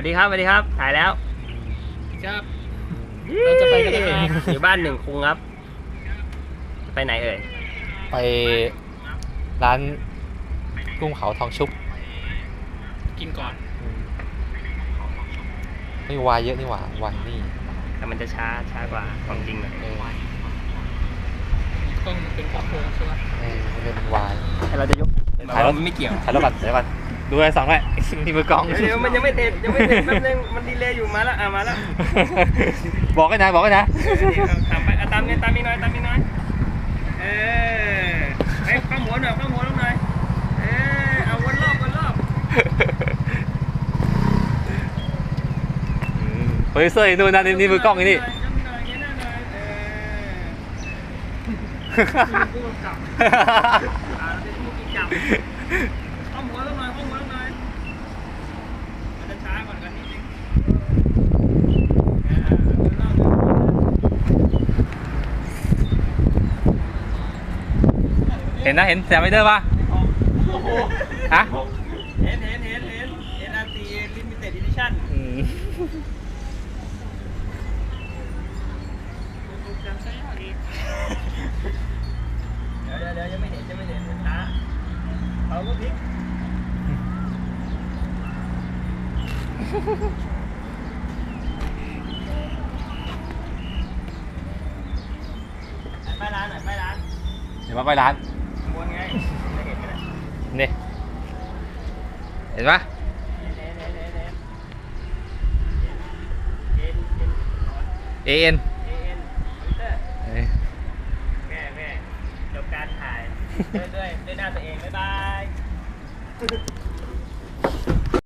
วัสดีครับสวัสดีครับ ถ่ายแล้ว ครับ เราจะไปกันแล้วครับ อยู่บ้านหนึ่งคุงครับ ไปไหนเอ่ย ไปร้านกุ้งเผาทองชุบกินก่อน นี่วายเยอะนี่หว่าวายนี่แต่มันจะช้าช้ากว่าของจริงหน่อยเออต้องเป็นครอบครัวใช่ไหมเออมันเป็นวายแต่เราจะยกถ่ายแล้วมันไม่เกี่ยวถ่ายแล้วก่อนถ่ายแล้วก่อน ดูไอ้สองไว้นี่มือกล้องเดี๋ยวเดี๋ยวมันยังไม่เสร็จยังไม่เสร็จแป๊บนึงมันดีเลยอยู่มาแล้วอะมาแล้ว บอกกันนะบอกกันนะเออนี่เอาตามไปเอาตามนี้ตามนี้หน่อยตามนี้หน่อยเออไปข้ามหัวหน่อยข้ามหัวลงหน่อยเออเอาวนรอบวนรอบโปรดิวเซอร์อยู่นู่นนะนี่นี่มือกล้องอยู่นี่ยกหน่อยเงี้ยหน้าหน่อยเออผู้กำกับ เห็นนะเห็นแซมไวเดอร์ป่ะฮะเห็นเห็นเห็นเห็นเห็นอาร์ตีลิมิเต็ดดิชั่นอืมเดี๋ยวเดี๋ยวเดี๋ยวยังไม่เห็นยังไม่เห็นช้าเอาก็พลิกไปร้าน หน่อยไปร้านเดี๋ยวมาไปร้านมวนไงจะเห็นกันนะนี่เห็นปะเห็นเห็นเห็นเห็นเห็นเห็นเห็นเอ็นเอ็นคอมพิวเตอร์แม่แม่จบการถ่ายด้วยด้วยด้วยหน้าตัวเองบ๊ายบาย